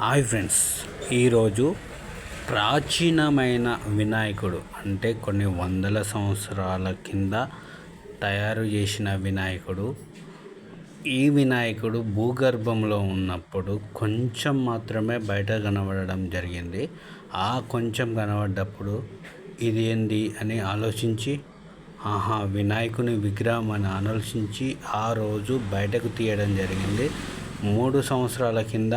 Hi friends ఈరోజు ప్రాచీనమైన వినాయకుడు అంటే కొన్ని వందల సంవత్సరాల కింద తయారు చేసిన వినాయకుడు. ఈ వినాయకుడు భూగర్భంలో ఉన్నప్పుడు కొంచెం మాత్రమే బయట కనబడడం జరిగింది. ఆ కొంచెం కనబడ్డప్పుడు ఇది ఏంది అని ఆలోచించి ఆహా వినాయకుని విగ్రహం అని ఆలోచించి ఆ రోజు బయటకు తీయడం జరిగింది. మూడు సంవత్సరాల కింద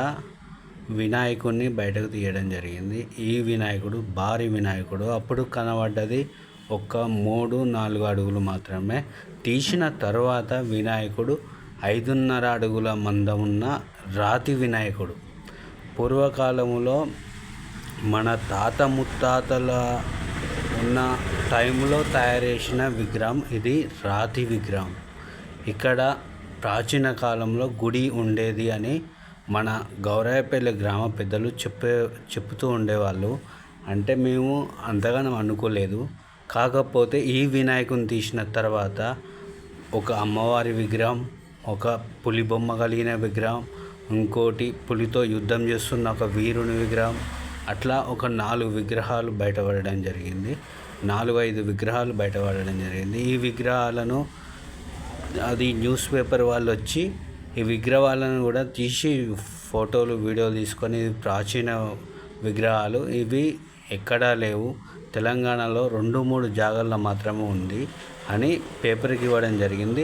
వినాయకుడిని బయటకు తీయడం జరిగింది. ఈ వినాయకుడు భారీ వినాయకుడు. అప్పుడు కనబడ్డది ఒక మూడు నాలుగు అడుగులు మాత్రమే. తీసిన తర్వాత వినాయకుడు ఐదున్నర అడుగుల మందం ఉన్న రాతి వినాయకుడు. పూర్వకాలములో మన తాత ముత్తాతల ఉన్న టైంలో తయారు చేసిన విగ్రహం ఇది రాతి విగ్రహం. ఇక్కడ ప్రాచీన కాలంలో గుడి ఉండేది అని మన గౌరాయపల్లి గ్రామ పెద్దలు చెప్పే చెప్తూ ఉండేవాళ్ళు. అంటే మేము అంతగానం అనుకోలేదు. కాకపోతే ఈ వినాయకుని తీసిన తర్వాత ఒక అమ్మవారి విగ్రహం ఒక పులి బొమ్మ కలిగిన విగ్రహం ఇంకోటి పులితో యుద్ధం చేస్తున్న ఒక వీరుని విగ్రహం అట్లా ఒక నాలుగు విగ్రహాలు బయటపడడం జరిగింది. నాలుగు ఐదు విగ్రహాలు బయటపడడం జరిగింది. ఈ విగ్రహాలను అది న్యూస్ పేపర్ వాళ్ళు వచ్చి ఈ విగ్రహాలను కూడా తీసి ఫోటోలు వీడియోలు తీసుకొని ప్రాచీన విగ్రహాలు. ఇవి ఎక్కడా లేవు. తెలంగాణలో రెండు మూడు జాగాల్లో మాత్రమే ఉంది అని పేపర్కి ఇవ్వడం జరిగింది.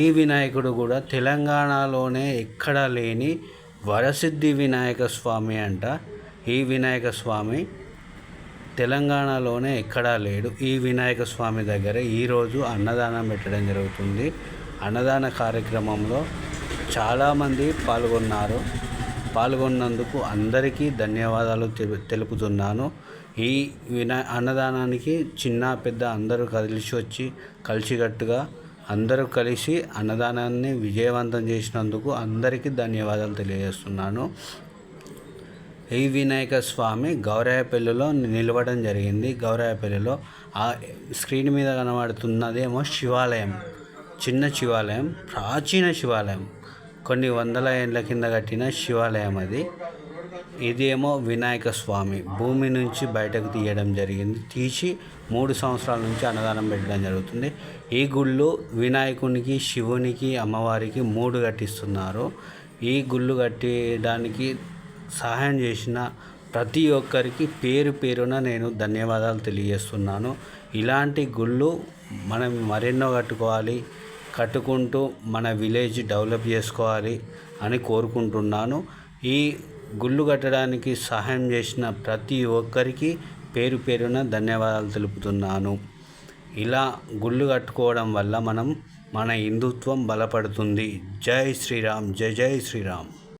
ఈ వినాయకుడు కూడా తెలంగాణలోనే ఎక్కడా లేని వరసిద్ధి వినాయక స్వామి అంట. ఈ వినాయక స్వామి తెలంగాణలోనే ఎక్కడా లేడు. ఈ వినాయక స్వామి దగ్గర ఈరోజు అన్నదానం పెట్టడం జరుగుతుంది. అన్నదాన కార్యక్రమంలో చాలామంది పాల్గొన్నారు. పాల్గొన్నందుకు అందరికీ ధన్యవాదాలు తెలుపుతున్నాను. ఈ వినా అన్నదానానికి చిన్న పెద్ద అందరూ కలిసి వచ్చి కలిసికట్టుగా అందరూ కలిసి అన్నదానాన్ని విజయవంతం చేసినందుకు అందరికీ ధన్యవాదాలు తెలియజేస్తున్నాను. ఈ వినాయక స్వామి గౌరాయపల్లిలో నిలవడం జరిగింది. గౌరాయపల్లిలో ఆ స్క్రీన్ మీద కనబడుతున్నదేమో శివాలయం. చిన్న శివాలయం ప్రాచీన శివాలయం. కొన్ని వందల ఏళ్ళ కింద కట్టిన శివాలయం అది. ఇదేమో వినాయక స్వామి. భూమి నుంచి బయటకు తీయడం జరిగింది. తీసి మూడు సంవత్సరాల నుంచి అన్నదానం పెట్టడం జరుగుతుంది. ఈ గుళ్ళు వినాయకునికి శివునికి అమ్మవారికి మూడు కట్టిస్తున్నారు. ఈ గుళ్ళు కట్టడానికి సహాయం చేసిన ప్రతి ఒక్కరికి పేరు పేరున నేను ధన్యవాదాలు తెలియజేస్తున్నాను. ఇలాంటి గుళ్ళు మనం మరెన్నో కట్టుకోవాలి. కట్టుకుంటూ మన విలేజ్ డెవలప్ చేసుకోవాలి అని కోరుకుంటున్నాను. ఈ గుళ్ళు కట్టడానికి సహాయం చేసిన ప్రతి ఒక్కరికి పేరు పేరున ధన్యవాదాలు తెలుపుతున్నాను. ఇలా గుళ్ళు కట్టుకోవడం వల్ల మనం మన హిందుత్వం బలపడుతుంది. జై శ్రీరామ్ జై జై శ్రీరామ్.